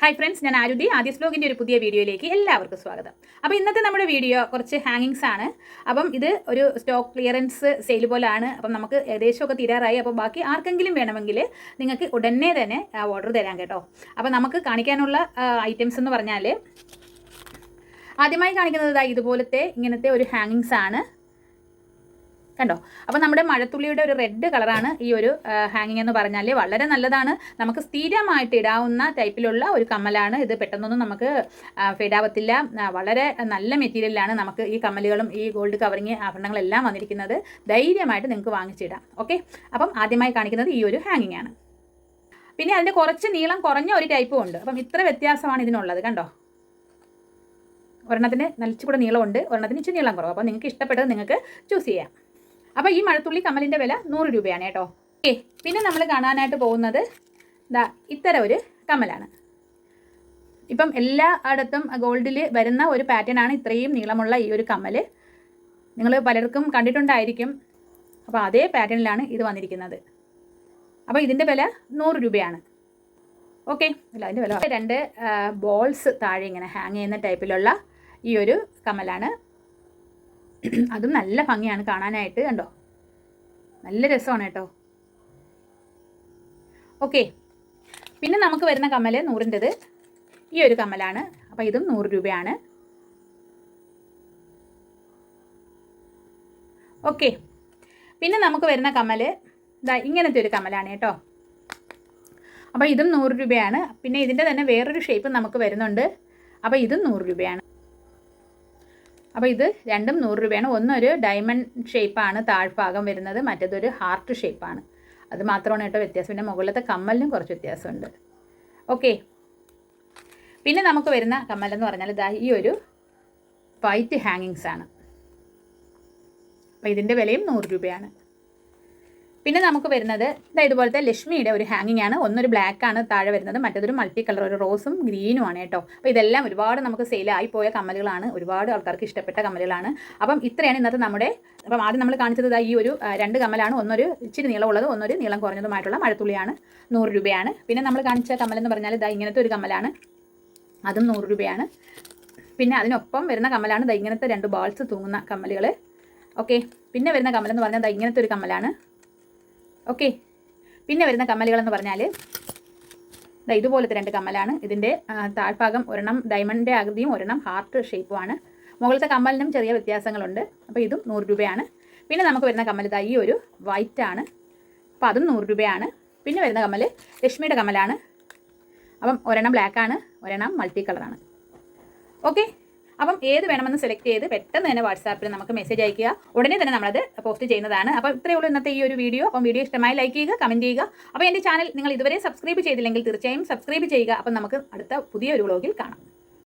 Hi friends ഞാൻ ആരുതി. ആദ്യ ബ്ലോഗിന്റെ ഒരു പുതിയ വീഡിയോയിലേക്ക് എല്ലാവർക്കും സ്വാഗതം. അപ്പോൾ ഇന്നത്തെ നമ്മുടെ വീഡിയോ കുറച്ച് ഹാങ്ങിങ്സ് ആണ്. അപ്പം ഇത് ഒരു സ്റ്റോക്ക് ക്ലിയറൻസ് സെയിൽ പോലാണ്. അപ്പം നമുക്ക് ഏകദേശമൊക്കെ തീരാറായി. അപ്പോൾ ബാക്കി ആർക്കെങ്കിലും വേണമെങ്കിൽ നിങ്ങൾക്ക് ഉടനെ തന്നെ ഓർഡർ തരാം കേട്ടോ. അപ്പോൾ നമുക്ക് കാണിക്കാനുള്ള ഐറ്റംസ് എന്ന് പറഞ്ഞാൽ ആദ്യമായി കാണിക്കുന്നത് ഇതാ ഇതുപോലത്തെ ഇങ്ങനത്തെ ഒരു ഹാങ്ങിങ്സ് ആണ്. കണ്ടോ? അപ്പോൾ നമ്മുടെ മഴത്തുള്ളിയുടെ ഒരു റെഡ് കളറാണ് ഈ ഒരു ഹാങ്ങിങ് എന്ന് പറഞ്ഞാൽ. വളരെ നല്ലതാണ്. നമുക്ക് സ്ഥിരമായിട്ട് ഇടാവുന്ന ടൈപ്പിലുള്ള ഒരു കമ്മലാണ് ഇത്. പെട്ടെന്നൊന്നും നമുക്ക് ഫെയ്ഡാവത്തില്ല വളരെ നല്ല മെറ്റീരിയലാണ് നമുക്ക് ഈ കമ്മലുകളും ഈ ഗോൾഡ് കവറിങ് ആഭരണങ്ങളെല്ലാം വന്നിരിക്കുന്നത്. ധൈര്യമായിട്ട് നിങ്ങൾക്ക് വാങ്ങിച്ചിടാം ഓക്കെ? അപ്പം ആദ്യമായി കാണിക്കുന്നത് ഈ ഒരു ഹാങ്ങിങ് ആണ്. പിന്നെ അതിന്റെ കുറച്ച് നീളം കുറഞ്ഞ ഒരു ടൈപ്പും ഉണ്ട്. അപ്പം ഇത്ര വ്യത്യാസമാണ് ഇതിനുള്ളത്. കണ്ടോ? ഒരെണ്ണത്തിന് നലിച്ചുകൂടെ നീളമുണ്ട്. ഒരെണ്ണത്തിന് ഇച്ചിരി നീളം കുറവ്. അപ്പോൾ നിങ്ങൾക്ക് ഇഷ്ടപ്പെട്ടത് നിങ്ങൾക്ക് ചൂസ് ചെയ്യാം. അപ്പോൾ ഈ മഴത്തുള്ളി കമ്മലിന്റെ വില നൂറ് രൂപയാണ് കേട്ടോ. ഓക്കെ പിന്നെ നമ്മൾ കാണാനായിട്ട് പോകുന്നത് ദാ ഇത്തരം ഒരു കമ്മലാണ്. ഇപ്പം എല്ലാ ഇടത്തും ഗോൾഡിൽ വരുന്ന ഒരു പാറ്റേൺ ആണ് ഇത്രയും നീളമുള്ള ഈ ഒരു കമ്മൽ നിങ്ങൾ പലർക്കും കണ്ടിട്ടുണ്ടായിരിക്കും. അപ്പോൾ അതേ പാറ്റേണിലാണ് ഇത് വന്നിരിക്കുന്നത്. അപ്പോൾ ഇതിന്റെ വില നൂറ് രൂപയാണ്. ഓക്കെ അല്ല അതിന്റെ വില രണ്ട് ബോൾസ് താഴെ ഇങ്ങനെ ഹാങ് ചെയ്യുന്ന ടൈപ്പിലുള്ള ഈ ഒരു കമ്മലാണ്. അതും നല്ല ഭംഗിയാണ് കാണാനായിട്ട് കണ്ടോ? നല്ല രസമാണ് കേട്ടോ. ഓക്കെ പിന്നെ നമുക്ക് വരുന്ന കമ്മൽ നൂറിന്റെത് ഈ ഒരു കമ്മലാണ്. അപ്പോൾ ഇതും നൂറ് രൂപയാണ്. ഓക്കെ പിന്നെ നമുക്ക് വരുന്ന കമ്മൽ ഇതാ ഇങ്ങനത്തെ ഒരു കമ്മലാണ് കേട്ടോ. അപ്പോൾ ഇതും നൂറ് രൂപയാണ്. പിന്നെ ഇതിന്റെ തന്നെ വേറൊരു ഷേപ്പ് നമുക്ക് വരുന്നുണ്ട്. അപ്പോൾ ഇതും നൂറ് രൂപയാണ്. അപ്പോൾ ഇത് രണ്ടും നൂറ് രൂപയാണ്. ഒന്നൊരു ഡയമണ്ട് ഷേപ്പാണ് താഴ്ഭാഗം വരുന്നത് മറ്റേതൊരു ഹാർട്ട് ഷേപ്പാണ് അത് മാത്രമാണ് കേട്ടോ വ്യത്യാസം. പിന്നെ മുകളിലത്തെ കമ്മലിനും കുറച്ച് വ്യത്യാസമുണ്ട്. ഓക്കെ പിന്നെ നമുക്ക് വരുന്ന കമ്മലെന്ന് പറഞ്ഞാൽ ഇതാ ഈ ഒരു വൈറ്റ് ഹാങ്ങിങ്സ് ആണ്. അപ്പോൾ ഇതിന്റെ വിലയും നൂറ് രൂപയാണ്. പിന്നെ നമുക്ക് വരുന്നത് ഇതാ ഇതുപോലത്തെ ലക്ഷ്മിയുടെ ഒരു ഹാങ്ങിങ് ആണ്. ഒന്നൊരു ബ്ലാക്ക് ആണ് താഴെ വരുന്നത് മറ്റേതൊരു മൾട്ടി കളർ ഒരു റോസും ഗ്രീനും ആണ് കേട്ടോ. അപ്പോൾ ഇതെല്ലാം ഒരുപാട് നമുക്ക് സെയിലായി പോയ കമ്മലുകളാണ്. ഒരുപാട് ആൾക്കാർക്ക് ഇഷ്ടപ്പെട്ട കമ്മലുകളാണ്. അപ്പം ഇത്രയാണ് ഇന്നത്തെ നമ്മുടെ അപ്പം ആദ്യം നമ്മൾ കാണിച്ചത് ഈ ഒരു രണ്ട് കമ്മലാണ്. ഒന്നൊരു ഇച്ചിരി നീളമുള്ളത് ഒന്നൊരു നീളം കുറഞ്ഞതുമായിട്ടുള്ള മഴത്തുള്ളിയാണ് നൂറ് രൂപയാണ്. പിന്നെ നമ്മൾ കാണിച്ച കമ്മലെന്ന് പറഞ്ഞാൽ ഇതാ ഇങ്ങനത്തെ ഒരു കമ്മലാണ്. അതും നൂറ് രൂപയാണ്. പിന്നെ അതിനൊപ്പം വരുന്ന കമ്മലാണ് ഇതാ ഇങ്ങനത്തെ രണ്ട് ബാൾസ് തൂങ്ങുന്ന കമ്മലുകൾ ഓക്കെ. പിന്നെ വരുന്ന കമ്മലെന്ന് പറഞ്ഞാൽ ഇങ്ങനത്തെ ഒരു കമ്മലാണ്. ഓക്കെ. പിന്നെ വരുന്ന കമ്മലുകളെന്ന് പറഞ്ഞാൽ ഇതുപോലത്തെ രണ്ട് കമ്മലാണ്. ഇതിന്റെ താഴ്ഭാഗം ഒരെണ്ണം ഡയമണ്ടിന്റെ ആകൃതിയും ഒരെണ്ണം ഹാർട്ട് ഷേപ്പുമാണ് മുകളിലത്തെ കമ്മലിനും ചെറിയ വ്യത്യാസങ്ങളുണ്ട്. അപ്പോൾ ഇതും നൂറ് രൂപയാണ്. പിന്നെ നമുക്ക് വരുന്ന കമ്മൽ ഇതാ ഈ ഒരു വൈറ്റ് ആണ്. അപ്പോൾ അതും നൂറ് രൂപയാണ്. പിന്നെ വരുന്ന കമ്മൽ ലക്ഷ്മിയുടെ കമ്മലാണ്. അപ്പം ഒരെണ്ണം ബ്ലാക്കാണ് ഒരെണ്ണം മൾട്ടി കളറാണ് ഓക്കെ. അപ്പം ഏത് വേണമെന്ന് സെലക്ട് ചെയ്ത് പെട്ടെന്ന് തന്നെ വാട്സാപ്പിൽ നമുക്ക് മെസ്സേജ് അയക്കുക ഉടനെ തന്നെ നമ്മളത് പോസ്റ്റ് ചെയ്യുന്നതാണ്. അപ്പോൾ ഇത്രയേ ഉള്ളൂ ഇന്നത്തെ ഈ ഒരു വീഡിയോ അപ്പം വീഡിയോ ഇഷ്ടമായി ലൈക്ക് ചെയ്യുക കമന്റ് ചെയ്യുക. അപ്പം എന്റെ ചാനൽ നിങ്ങൾ ഇതുവരെ സബ്സ്ക്രൈബ് ചെയ്തില്ലെങ്കിൽ തീർച്ചയായും സബ്സ്ക്രൈബ് ചെയ്യുക. അപ്പം നമുക്ക് അടുത്ത പുതിയൊരു വ്ളോഗിൽ കാണാം.